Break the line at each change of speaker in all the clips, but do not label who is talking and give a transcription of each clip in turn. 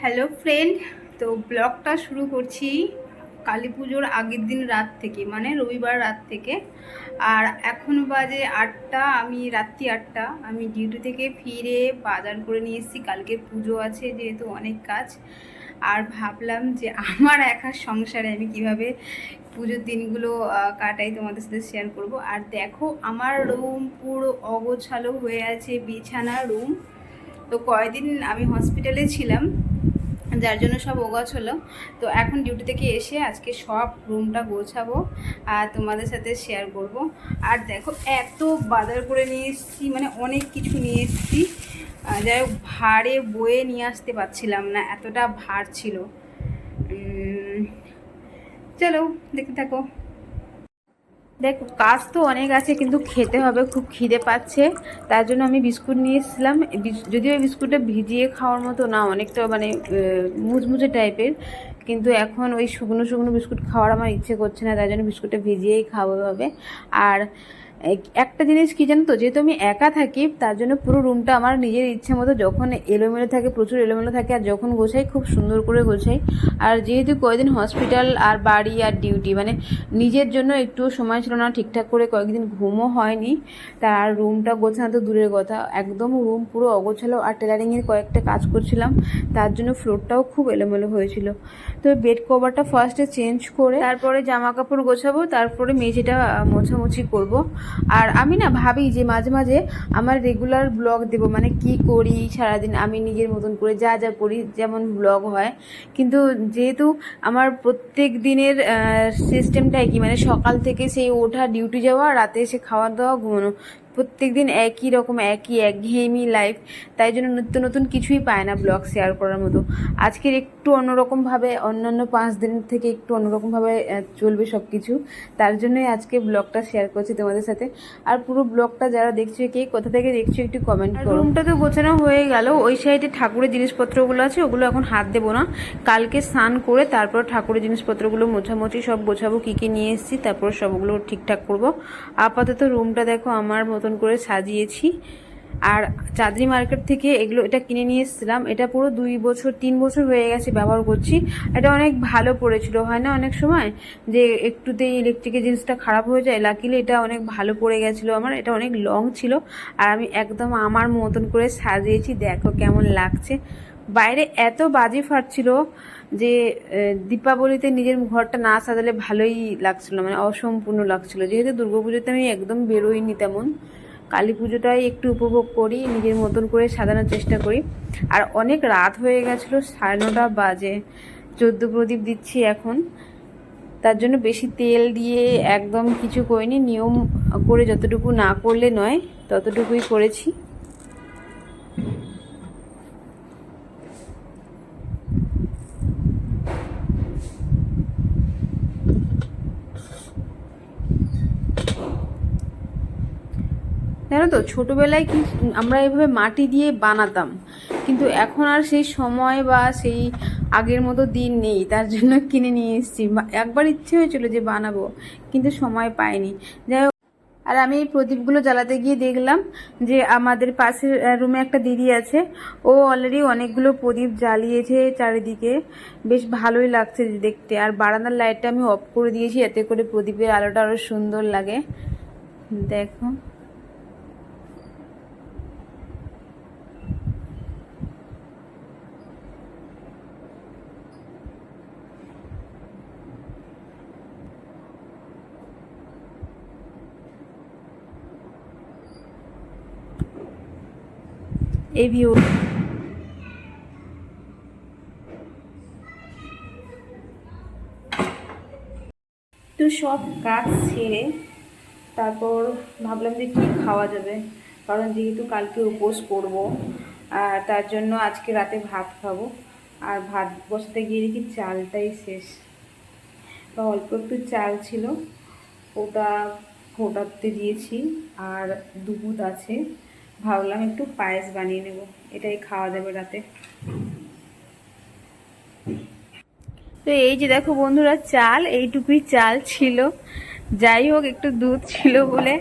Hello friend তো ব্লগটা শুরু করছি কালী পুজোর আগের দিন রাত থেকে মানে রবিবার রাত থেকে। আর এখন বাজে আটটা, আমি রাত্রি আটটা। আমি ডিউটি থেকে ফিরে বাজার করে নিয়ে এসেছি। কালকে পুজো আছে যেহেতু অনেক কাজ। আর ভাবলাম যে আমার একা সংসারে আমি কীভাবে পুজোর দিনগুলো কাটাই তোমাদের সাথে শেয়ার করব। আর দেখো, আমার রুম পুরো অগোছালো হয়ে আছে বিছানা রুম তো কয়দিন আমি হসপিটালে ছিলাম যার জন্য সব ওগাছ হলো। তো এখন ডিউটি থেকে এসে আজকে সব রুমটা গোছাবো আর তোমাদের সাথে শেয়ার করব। আর দেখো এত বাজার করে নিয়ে এসেছি মানে অনেক কিছু নিয়ে এসেছি। যাই হোক ভারে বয়ে নিয়ে আসতে পারছিলাম না, এতটা ভার ছিল। চলো দেখতে থাকো। দেখো, কাজ তো অনেক আছে, কিন্তু খেতে হবে, খুব খিদে পাচ্ছে। তার জন্য আমি বিস্কুট নিয়ে এসেছিলাম। যদিও বিস্কুটটা ভিজিয়ে খাওয়ার মতো না, অনেকটা মানে মুজমুজে টাইপের। কিন্তু এখন ওই শুকনো শুকনো বিস্কুট খাওয়ার আমার ইচ্ছে করছে না, তার জন্য বিস্কুটটা ভিজিয়েই খাওয়া হবে আর একটা জিনিস কি জানো তো? যেহেতু আমি একা থাকি, তার জন্য পুরো রুমটা আমার নিজের ইচ্ছে মতো যখন এলোমেলো থাকে, প্রচুর এলোমেলো থাকে, আর যখন গোছাই, খুব সুন্দর করে গোছাই। আর যেহেতু কয়েকদিন হসপিটাল আর বাড়ি আর ডিউটি মানে নিজের জন্য একটু সময় ছিল না, ঠিকঠাক করে কয়েকদিন ঘুমও হয়নি, তার রুমটা গোছানো তো দূরের কথা। একদম রুম পুরো অগোছালো, আর টেলারিংয়ের কয়েকটা কাজ করছিলাম, তার জন্য ফ্লোরটাও খুব এলোমেলো হয়েছিল। তো বেড কভারটা ফার্স্টে চেঞ্জ করে তারপরে জামা কাপড় গোছাবো, তারপরে মেঝেটা মোছামুছি করব। আর আমি না ভাবি যে মাঝে মাঝে আমার রেগুলার ব্লগ দেব মানে কি করি সারাদিন, আমি নিজের মতন করে যা যা করি যেমন ব্লগ হয়। কিন্তু যেহেতু আমার প্রত্যেক দিনের সিস্টেমটাই কি মানে সকাল থেকে সেই ওঠা ডিউটি যাওয়া, রাতে এসে খাওয়া দাওয়া, ঘুমানো প্রত্যেক দিন একই রকম একই একঘেয়েমি লাইফ তাই জন্য নিত্য নতুন কিছুই পায় না ব্লগ শেয়ার করার মতো। আজকের একটু অন্যরকমভাবে অন্যান্য পাঁচ দিন থেকে একটু অন্যরকমভাবে চলবে সব কিছু তার জন্যই আজকে ব্লগটা শেয়ার করছি তোমাদের সাথে। আর পুরো ব্লগটা যারা দেখছ কে কোথা থেকে দেখছ একটু কমেন্ট করো। রুমটা তো গোছানো হয়ে গেল। ওই সাইডে ঠাকুরের জিনিসপত্রগুলো আছে ওগুলো এখন হাত দেবো না। কালকে স্নান করে তারপর ঠাকুরের জিনিসপত্রগুলো মোছামুছি সব গোছাবো কী কী নিয়ে এসেছি তারপর সবগুলো ঠিকঠাক করব। আপাতত রুমটা দেখো আমার মতন করে সাজিয়েছি। আর চাঁদনি মার্কেট থেকে এগুলো, এটা কিনে নিয়ে এসেছিলাম। এটা পুরো দুই বছর, তিন বছর হয়ে গেছে ব্যবহার করছি। এটা অনেক ভালো পড়েছিল, হয় না অনেক সময়? যে একটুতেই ইলেকট্রিকের জিনিসটা খারাপ হয়ে যায় লাকিলি এটা অনেক ভালো পড়ে গেছিল আমার। এটা অনেক লং ছিল। আর আমি একদম আমার মতন করে সাজিয়েছি। দেখো কেমন লাগছে। বাইরে এত বাজি ফাটছিল যে দীপাবলিতে নিজের ঘরটা না সাজালে ভালোই লাগছিল মানে অসম্পূর্ণ লাগছিল। যেহেতু দুর্গাপুজোতে আমি একদম বেরোইনি তেমন। কালী পুজোটাই একটু উপভোগ করি, নিজের মতন করে সাজানোর চেষ্টা করি। আর অনেক রাত হয়ে গেছিল, সাড়ে নটা বাজে। চোদ্দ প্রদীপ দিচ্ছি এখন। তার জন্য বেশি তেল দিয়ে একদম কিছু করিনি, নিয়ম করে যতটুকু না করলে নয়, ততটুকুই করেছি জানো তো? ছোটোবেলায় কি আমরা এভাবে মাটি দিয়ে বানাতাম। কিন্তু এখন আর সেই সময় বা সেই আগের মতো দিন নেই। তার জন্য কিনে নিয়ে এসেছি। একবার ইচ্ছে হয়েছিল যে বানাবো, কিন্তু সময় পাইনি। যাই হোক, আর আমি এই প্রদীপগুলো জ্বালাতে গিয়ে দেখলাম যে আমাদের পাশের রুমে একটা দিদি আছে। ও অলরেডি অনেকগুলো প্রদীপ জ্বালিয়েছে চারিদিকে। বেশ ভালোই লাগছে দেখতে। আর বারান্দার লাইটটা আমি অফ করে দিয়েছি, এতে করে প্রদীপের আলোটা আরও সুন্দর লাগে। দেখো। এই ভিউ তো সব কাজ ছেড়ে তারপর ভাবলাম যে কী খাওয়া যাবে? কারণ যেহেতু কালকে উপোস করব, আর তার জন্য আজকে রাতে ভাত খাব। আর ভাত বসাতে গিয়ে দেখি চালটাই শেষ। তো অল্প একটু চাল ছিল, ওটা ফোটাতে দিয়েছি, আর দুধ আছে। ভাবলাম একটু পায়েস বানিয়ে নেব। এটাই খাওয়া যাবে রাতে। তো এই যে দেখো বন্ধুরা, চাল, এইটুকুই চাল ছিল। যাই হোক, একটু দুধ ছিল বলে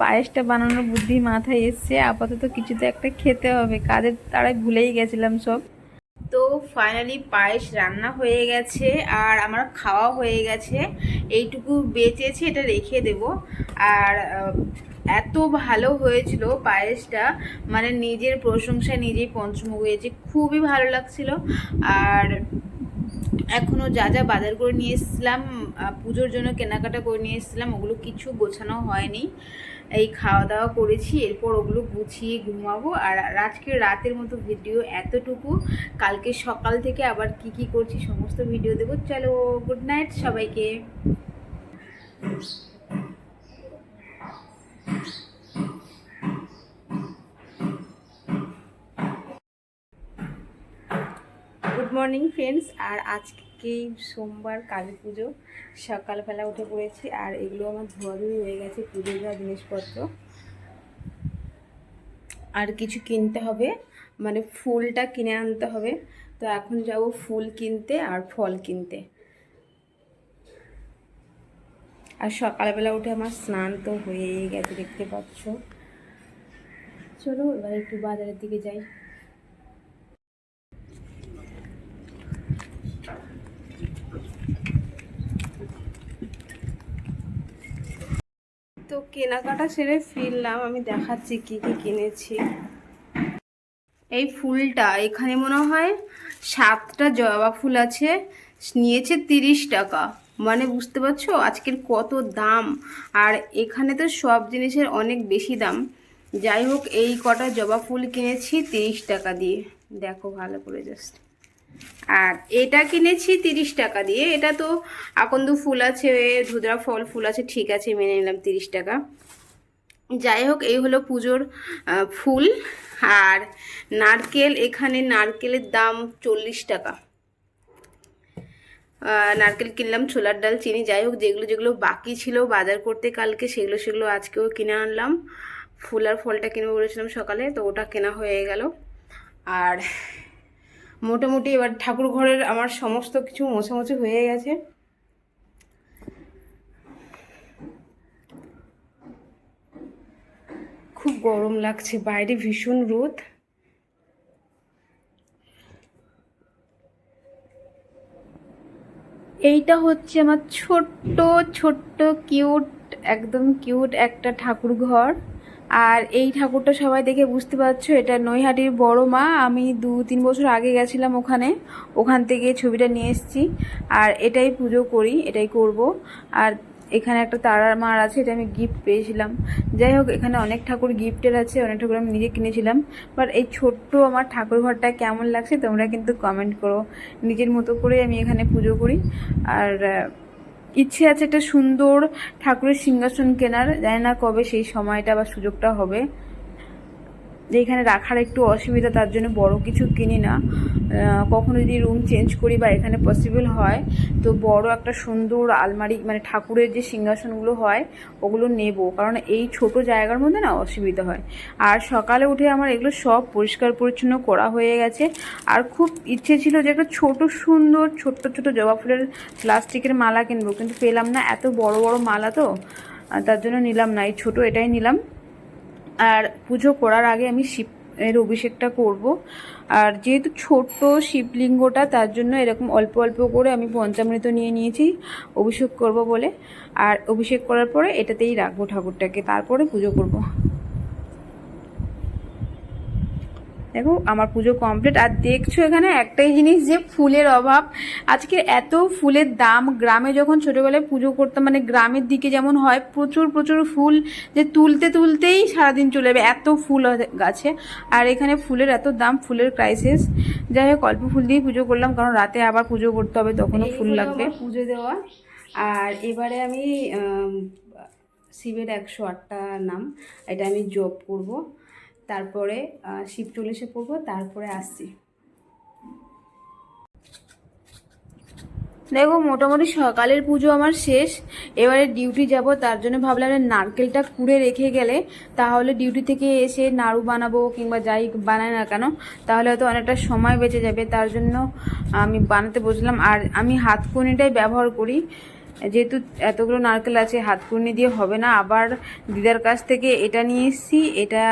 পায়েসটা বানানোর বুদ্ধি মাথায় এসছে। আপাতত কিছু তো একটা খেতে হবে, কাজের তারাই ভুলেই গেছিলাম সব। তো ফাইনালি পায়েস রান্না হয়ে গেছে আর আমার খাওয়া হয়ে গেছে। এইটুকু বেঁচেছে, এটা রেখে দেব। আর এত ভালো হয়েছিল পায়েসটা। মানে নিজের প্রশংসা নিজেই পঞ্চমুখ হয়েছে, খুবই ভালো লাগছিল। আর এখনও যা যা বাজার করে নিয়ে এসেছিলাম পুজোর জন্য কেনাকাটা করে নিয়ে এসেছিলাম, ওগুলো কিছু গোছানো হয়নি। এই খাওয়া দাওয়া করেছি, এরপর ওগুলো গুছিয়ে ঘুমাবো। আর আজকে রাতের মতো ভিডিও এতটুকু। কালকে সকাল থেকে আবার কি কি করছি সমস্ত ভিডিও দেবো। চলো গুড নাইট সবাইকে গুড মর্নিং ফ্রেন্ডস আর আজকে সোমবার, কালী পুজো। সকালবেলা উঠে পড়েছি, আর এগুলো আমার ধোয়াধুয়ি হয়ে গেছে, পুজো যা জিনিসপত্র। আর কিছু কিনতে হবে মানে ফুলটা কিনে আনতে হবে। তো এখন যাব ফুল কিনতে আর ফল কিনতে। আর সকালবেলা উঠে আমার স্নান তো হয়েই গেছে, দেখতে পাচ্ছ। চলো, এবার একটু বাজারের দিকে যাই। তো কেনাকাটা সেরে ফিরলাম, আমি দেখাচ্ছি কি কি কিনেছি। এই ফুলটা এখানে মনে হয় সাতটা জবা ফুল আছে, নিয়েছে তিরিশ টাকা। মানে বুঝতে পারছ? আজকের কত দাম। আর এখানে তো সব জিনিসের অনেক বেশি দাম। যাই হোক, এই কটা জবা ফুল কিনেছি তিরিশ টাকা দিয়ে। দেখো, ভালো করে জাস্ট আর এটা কিনেছি তিরিশ টাকা দিয়ে। এটা তো আকন্দ ফুল আছে ধুদরা ফল ফুল আছে, ঠিক আছে, মেনে নিলাম তিরিশ টাকা। যাই হোক, এই হলো পুজোর ফুল। আর নারকেল, এখানে নারকেলের দাম চল্লিশ টাকা। নারকেল কিনলাম, ছোলার ডাল, চিনি, যাই হোক, যেগুলো যেগুলো বাকি ছিল বাজার করতে কালকে, সেগুলো সেগুলো আজকেও কিনে আনলাম। ফুল আর ফলটা কিনবো বলেছিলাম সকালে, তো ওটা কেনা হয়ে গেল। আর মোটামুটি এবার ঠাকুর ঘরের আমার সমস্ত কিছু মোছামুছি হয়ে গেছে। খুব গরম লাগছে, বাইরে ভীষণ রোদ। এইটা হচ্ছে আমার ছোট্ট ছোট্ট, কিউট, একদম কিউট একটা ঠাকুর ঘর আর এই ঠাকুরটা সবাই দেখে বুঝতে পারছ, এটা নৈহাটির বড় মা। আমি দু তিন বছর আগে গেছিলাম ওখানে, ওখান থেকে ছবিটা নিয়ে এসেছি। আর এটাই পুজো করি, এটাই করব। আর এখানে একটা তারার মার আছে, এটা আমি গিফট পেয়েছিলাম। যাই হোক, এখানে অনেক ঠাকুর গিফটের আছে, অনেক ঠাকুর আমি নিজে কিনেছিলাম। বাট এই ছোট্ট আমার ঠাকুর ঘরটা কেমন লাগছে, তোমরা কিন্তু কমেন্ট করো। নিজের মতো করে আমি এখানে পুজো করি। আর ইচ্ছে আছে একটা সুন্দর ঠাকুরের সিংহাসন কেনার, জানি না কবে সেই সময়টা বা সুযোগটা হবে। যে এখানে রাখার একটু অসুবিধা, তার জন্য বড় কিছু কিনি না। কখনো যদি রুম চেঞ্জ করি বা এখানে পসিবল হয়, তো বড় একটা সুন্দর আলমারি মানে ঠাকুরের যে সিংহাসনগুলো হয়, ওগুলো নেব। কারণ এই ছোট জায়গার মধ্যে না অসুবিধা হয়। আর সকালে উঠে আমার এগুলো সব পরিষ্কার পরিচ্ছন্ন করা হয়ে গেছে। আর খুব ইচ্ছে ছিল যে একটা ছোট সুন্দর, ছোট্ট ছোট জবা ফুলের প্লাস্টিকের মালা কিনবো। কিন্তু পেলাম না, এত বড় বড় মালা তো তার জন্য নিলাম না। এই ছোটো এটাই নিলাম। আর পুজো করার আগে আমি শিব এর অভিষেকটা করব। আর যেহেতু ছোট্ট শিবলিঙ্গটা, তার জন্য এরকম অল্প অল্প করে আমি পঞ্চামৃত নিয়ে নিয়েছি, অভিষেক করব বলে। আর অভিষেক করার পরে এটাতেই রাখব ঠাকুরটাকে, তারপরে পুজো করব। দেখো আমার পুজো কমপ্লিট আর দেখছ এখানে একটাই জিনিস যে ফুলের অভাব। আজকে এত ফুলের দাম গ্রামে যখন ছোটোবেলায় পুজো করতাম মানে গ্রামের দিকে যেমন হয় প্রচুর প্রচুর ফুল যে তুলতে তুলতেই সারাদিন চলে যাবে এত ফুল গাছে। আর এখানে ফুলের এত দাম ফুলের ক্রাইসিস যাই হোক অল্প ফুল দিয়েই পুজো করলাম কারণ রাতে আবার পুজো করতে হবে তখনও ফুল লাগবে। পুজো দেওয়া। আর এবারে আমি শিবের একশো আটটা নাম এটা আমি জপ করব। তারপরে শিব চল্লিশে পড়ব, তারপরে আসছি। দেখো, মোটামুটি সকালের পুজো আমার শেষ। এবারে ডিউটি যাব, তার জন্য ভাবলাম নারকেলটা কুড়ে রেখে গেলে তাহলে ডিউটি থেকে এসে নাড়ু বানাবো কিংবা যাই বানাই না কেন, তাহলে হয়তো অনেকটা সময় বেঁচে যাবে। তার জন্য আমি বানাতে বসলাম। আর আমি হাত হাতকুনিটাই ব্যবহার করি। যেহেতু এতগুলো নারকেল আছে হাত দিয়ে হবে না। আবার দিদার কাছ থেকে এটা নিয়ে এসেছি। এটা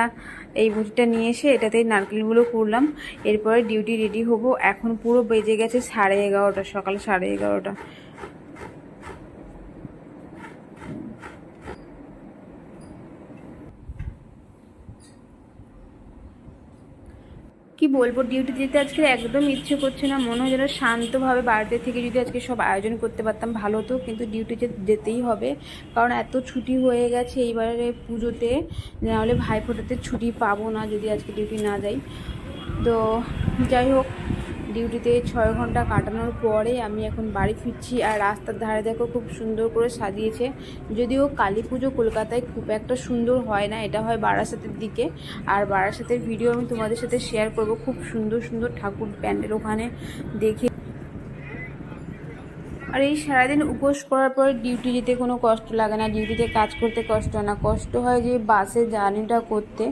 এই বটিটা নিয়ে এসে এটাতে নারকেলগুলো করলাম। এরপরে ডিউটি রেডি হব। এখন পুরো বেজে গেছে সাড়ে এগারোটা, সকাল সাড়ে এগারোটা। কি বলব ডিউটি যেতে আজকে একদম ইচ্ছে করছে না। মনে হয় যেন শান্তভাবে বাড়িতে থেকে যদি আজকে সব আয়োজন করতে পারতাম, ভালো হতো। কিন্তু ডিউটিতে যেতেই হবে। কারণ এত ছুটি হয়ে গেছে এইবারে পুজোতে। নাহলে ভাইফোঁটাতে ছুটি পাবো না যদি আজকে ডিউটি না যাই। তো যাই হোক ডিউটিতে ছয় ঘণ্টা কাটানোর পরে আমি এখন বাড়ি ফিরছি আর রাস্তার ধারে দেখো খুব সুন্দর করে সাজিয়েছে। যদিও কালী পুজো কলকাতায় খুব একটা সুন্দর হয় না, এটা হয় বারাসাতের দিকে। আর বারাসাতের ভিডিও আমি তোমাদের সাথে শেয়ার করব, খুব সুন্দর সুন্দর ঠাকুর প্যান্ডেল ওখানে দেখে। আর এই সারাদিন উপোস করার পর ডিউটি যেতে কোনো কষ্ট লাগে না, ডিউটিতে কাজ করতে কষ্ট না। কষ্ট হয় যে বাসে জার্নিটা করতে।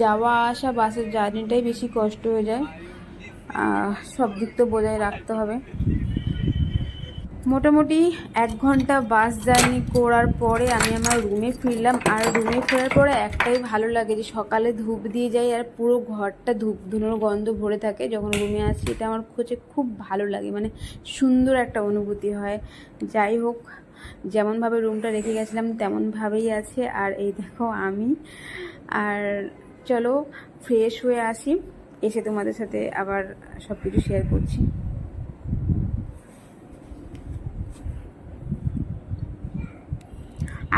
যাওয়া আসা বাসের জার্নিটাই বেশি কষ্ট হয়ে যায়। সব দিক তো বজায় রাখতে হবে। মোটামুটি এক ঘণ্টা বাস জার্নি করার পরে আমি আমার রুমে ফিরলাম। আর রুমে ফেরার পরে একটাই ভালো লাগে যে সকালে ধূপ দিয়ে যাই আর পুরো ঘরটা ধূপ ধুনোর গন্ধ ভরে থাকে। যখন রুমে আসি, এটা আমার হচ্ছে খুব ভালো লাগে। মানে সুন্দর একটা অনুভূতি হয়। যাই হোক, যেমনভাবে রুমটা রেখে গেছিলাম, তেমনভাবেই আছে। আর এই দেখো আমি। আর চলো ফ্রেশ হয়ে আসি। এসে তোমাদের সাথে আবার সব কিছু শেয়ার করছি।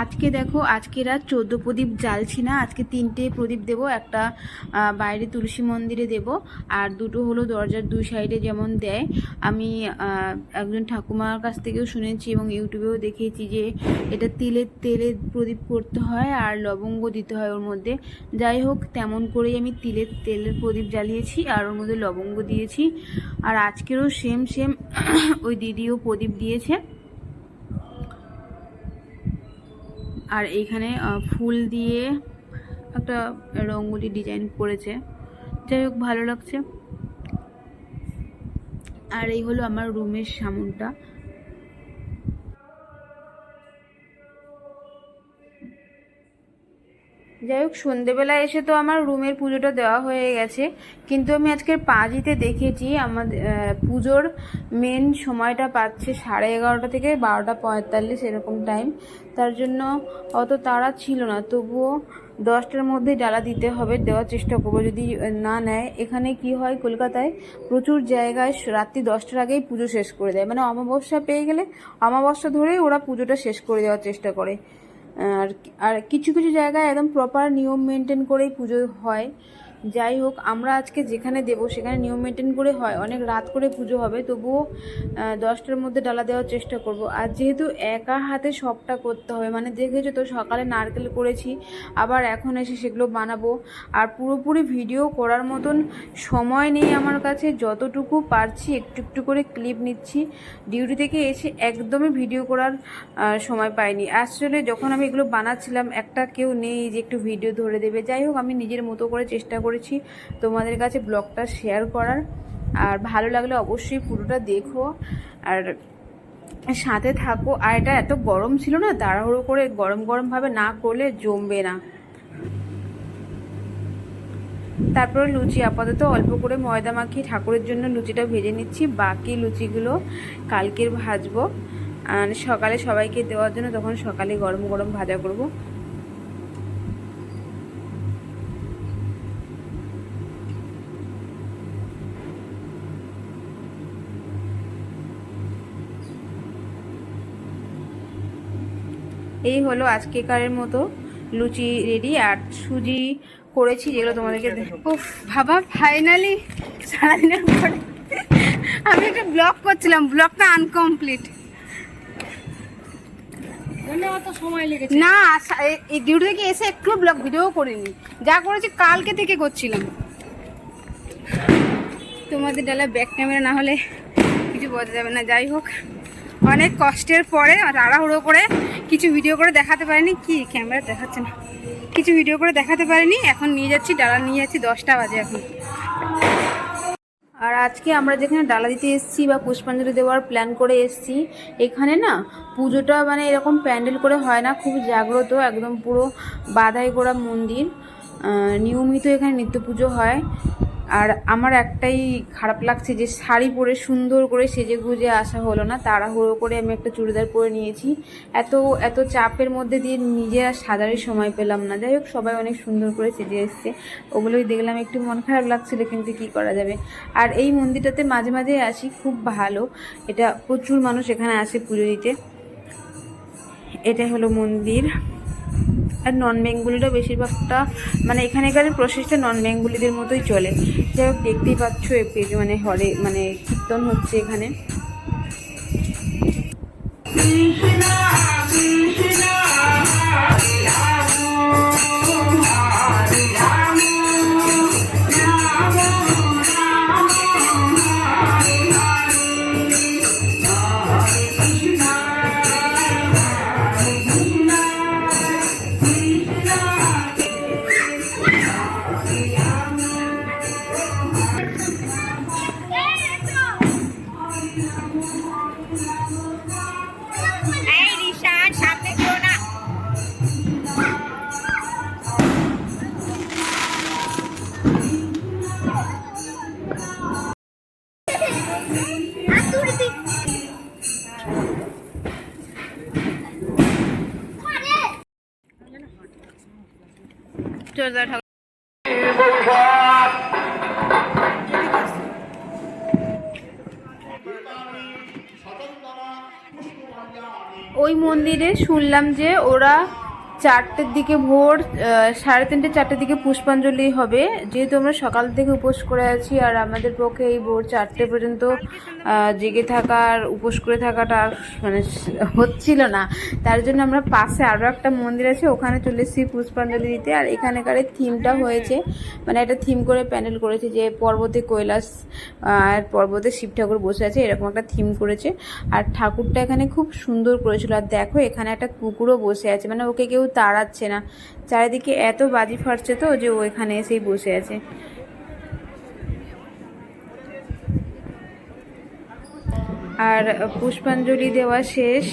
আজকে দেখো, আজকে রাত চোদ্দ প্রদীপ জ্বালছি না, আজকে তিনটে প্রদীপ দেব, একটা বাইরে তুলসী মন্দিরে দেব, আর দুটো হলো দরজার দুই সাইডে যেমন দেয়। আমি একজন ঠাকুমার কাছ থেকেও শুনেছি এবং ইউটিউবেও দেখেছি যে এটা তিলের তেলে প্রদীপ করতে হয় আর লবঙ্গ দিতে হয় ওর মধ্যে। যাই হোক, তেমন করেই আমি তিলের তেলের প্রদীপ জ্বালিয়েছি আর ওর মধ্যে লবঙ্গ দিয়েছি। আর আজকেরও সেম সেম ওই দিদিও প্রদীপ দিয়েছে। আর এইখানে ফুল দিয়ে একটা রঙ্গোলি ডিজাইন করেছে। যাই হোক, ভালো লাগছে। আর এই হলো আমার রুমের সামনটা। যাই হোক সন্ধেবেলা এসে তো আমার রুমের পুজোটা দেওয়া হয়ে গেছে। কিন্তু আমি আজকের পাঁজিতে দেখেছি আমাদের পুজোর মেন সময়টা পাচ্ছে সাড়ে এগারোটা থেকে বারোটা পঁয়তাল্লিশ এরকম টাইম তার জন্য অত তাড়া ছিল না। তবুও দশটার মধ্যে ডালা দিতে হবে, দেওয়ার চেষ্টা করব। যদি না নেয়, এখানে কি হয় কলকাতায় প্রচুর জায়গায় রাত্রি দশটার আগেই পুজো শেষ করে দেয়। মানে অমাবস্যা পেয়ে গেলে অমাবস্যা ধরেই ওরা পুজোটা শেষ করে দেওয়ার চেষ্টা করে। আর আর কিছু কিছু জায়গায় একদম প্রপার নিয়ম মেনটেন করেই পুজো হয়। যাই হোক, আমরা আজকে যেখানে দেবো সেখানে নিয়ম মেনটেন করে হয়, অনেক রাত করে পুজো হবে, তবুও দশটার মধ্যে ডালা দেওয়ার চেষ্টা করব। আর যেহেতু একা হাতে সবটা করতে হবে মানে দেখেছ তো সকালে নারকেল করেছি, আবার এখন এসে সেগুলো বানাবো। আর পুরোপুরি ভিডিও করার মতন সময় নেই আমার কাছে, যতটুকু পারছি একটু একটু করে ক্লিপ নিচ্ছি। ডিউটি থেকে এসে একদমই ভিডিও করার সময় পাইনি। আসলে যখন আমি এগুলো বানাচ্ছিলাম, একটা কেউ নেই যে একটু ভিডিও ধরে দেবে। যাই হোক, আমি নিজের মতো করে চেষ্টা করেছি। তোমাদের কাছে ব্লগটা শেয়ার করার। আর ভালো লাগলে অবশ্যই পুরোটা দেখো। আর সাথে থাকো। আর এটা এত গরম ছিল না, তাড়াহুড়ো করে গরম গরমভাবে না করলে জমবে না। তারপরে লুচি, আপাতত অল্প করে ময়দা মাখিয়ে ঠাকুরের জন্য লুচিটা ভেজে নিচ্ছি। বাকি লুচিগুলো কালকের ভাজবো। আর সকালে সবাইকে দেওয়ার জন্য তখন সকালে গরম গরম ভাজা করব। এই হলো আজকেকারের মতো লুচি রেডি আর সুজি করেছি যেগুলো তোমাদেরকে দেখ- উফ বাবা ফাইনালি সারাদিনের পরে আমি একটা ব্লগ করছিলাম ব্লগটা আনকমপ্লিট না এই ডিউটি থেকে এসে একটু ব্লগ ভিডিও করিনি। যা করেছি কালকে থেকে করছিলাম। তোমাদের ডালা ব্যাক ক্যামেরা না হলে কিছু বোঝা যাবে না যাই হোক। অনেক কষ্টের পরে তাড়াহুড়ো করে কিছু ভিডিও করে দেখাতে পারিনি। কি ক্যামেরা দেখাচ্ছে না। কিছু ভিডিও করে দেখাতে পারিনি। এখন নিয়ে যাচ্ছি, ডালা নিয়ে যাচ্ছি, দশটা বাজে এখন। আর আজকে আমরা যেখানে ডালা দিতে এসেছি বা পুষ্পাঞ্জলি দেওয়ার প্ল্যান করে এসেছি, এখানে না পুজোটা মানে এরকম প্যান্ডেল করে হয় না, খুব জাগ্রত, একদম পুরো বাধাই করা মন্দির। নিয়মিত এখানে নিত্য পুজো হয়। আর আমার একটাই খারাপ লাগছে যে শাড়ি পরে সুন্দর করে সেজে গুজে আসা হলো না, তাড়াহুড়ো করে আমি একটা চুড়িদার পরে নিয়েছি। এত এত চাপের মধ্যে দিয়ে নিজে আর সাজারই সময় পেলাম না। যাই হোক, সবাই অনেক সুন্দর করে সেজে এসছে। ওগুলোই দেখলাম, একটু মন খারাপ লাগছিল, কিন্তু কি করা যাবে? আর এই মন্দিরটাতে মাঝে মাঝে আসি, খুব ভালো। এটা প্রচুর মানুষ এখানে আসে পুজো দিতে। এটা হলো মন্দির। আর নন বেঙ্গলিরা বেশিরভাগটা মানে এখানেকার প্রসেসটা নন বেঙ্গলিদের মতোই চলে। যাই হোক, দেখতেই পাচ্ছ এ পেজ মানে হরে মানে কীর্তন হচ্ছে এখানে।
এই
ওই মন্দিরে শুনলাম যে ওরা চারটের দিকে ভোর সাড়ে তিনটে, চারটের দিকে পুষ্পাঞ্জলি হবে। যেহেতু আমরা সকাল থেকে উপোস করে আছি আর আমাদের পক্ষে এই ভোর চারটে পর্যন্ত জেগে থাকার, উপোস করে থাকাটা মানে হচ্ছিল না। তার জন্য আমরা পাশে আরও একটা মন্দির আছে, ওখানে চলে এসেছি পুষ্পাঞ্জলি দিতে। আর এখানকার থিমটা হয়েছে মানে একটা থিম করে প্যান্ডেল করেছে যে পর্বতে কৈলাস আর পর্বতে শিব ঠাকুর বসে আছে, এরকম একটা থিম করেছে। আর ঠাকুরটা এখানে খুব সুন্দর করেছিল। আর দেখো, এখানে একটা কুকুরও বসে আছে। মানে ওকে কেউ তাড়াচ্ছে না। চারিদিকে এত বাজি ফাটছে তো যে ও এখানে এসেই বসে আছে। আর পুষ্পাঞ্জলি দেওয়া শেষ।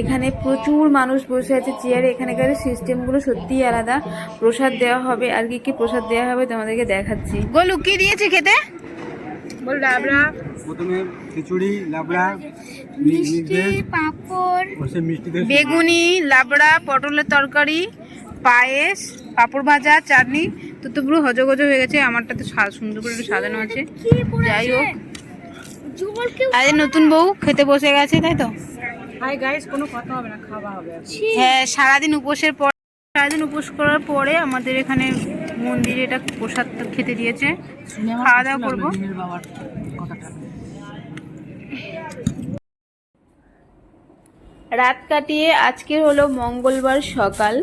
এখানে প্রচুর মানুষ বসে আছে। চেয়ারে এখানকার সিস্টেমগুলো সত্যিই আলাদা। প্রসাদ দেওয়া হবে। আর কি কি প্রসাদ দেওয়া হবে তোমাদেরকে দেখাচ্ছি। গোলু, কি দিয়েছে খেতে? বল
প্রথমে খিচুড়ি লাবড়া মিষ্টি
পাঁপড়।
বেগুনি লাবড়া পটলের তরকারি পায়েস পাঁপড় ভাজা চাটনি। তো তো পুরো হজ হজগজ হয়ে গেছে আমারটা তো সা- সুন্দর করে একটু সাজানো আছে। যাই হোক। আজ নতুন বউ খেতে বসে গেছে তাই তো?
হাই গাইস কোনো কথা হবে না খাওয়া হবে
হ্যাঁ সারাদিন উপোসের পর সারাদিন উপোস করার পরে আমাদের এখানে মন্দিরে এটা প্রসাদ খেতে দিয়েছে। খাওয়া দাওয়া করব।
বাবার কথাটা।
রাত কাটিয়ে আজকের হলো মঙ্গলবার সকাল।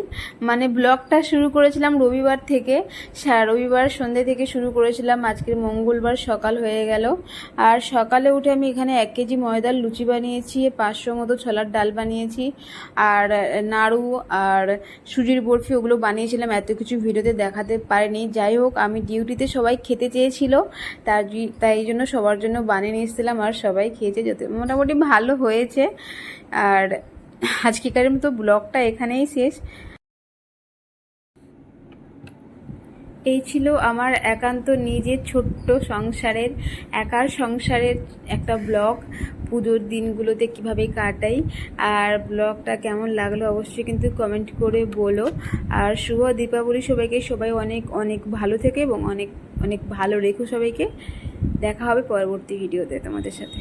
মানে ব্লগটা শুরু করেছিলাম রবিবার থেকে। রবিবার সন্ধ্যে থেকে শুরু করেছিলাম। আজকের মঙ্গলবার সকাল হয়ে গেল। আর সকালে উঠে আমি এখানে এক কেজি ময়দার লুচি বানিয়েছি, পাঁচশো মতো ছোলার ডাল বানিয়েছি, আর নাড়ু আর সুজির বরফি ওগুলো বানিয়েছিলাম। এত কিছু ভিডিওতে দেখাতে পারিনি। যাই হোক, আমি ডিউটিতে সবাই খেতে চেয়েছিল, তার তাই জন্য সবার জন্য বানিয়ে নিয়ে এসেছিলাম, আর সবাই খেয়েছে, যত মোটামুটি ভালো হয়েছে। আর আজকেকার মতো ব্লগটা এখানেই শেষ। এই ছিল আমার একান্ত নিজের ছোট্ট সংসারের, একার সংসারের একটা ব্লগ। পুজোর দিনগুলোতে কীভাবে কাটাই আর ব্লগটা কেমন লাগল অবশ্যই কিন্তু কমেন্ট করে বলো। আর শুভ দীপাবলি সবাইকে, সবাই অনেক অনেক ভালো থেকে এবং অনেক অনেক ভালো রেখো সবাইকে। দেখা হবে পরবর্তী ভিডিওতে তোমাদের সাথে।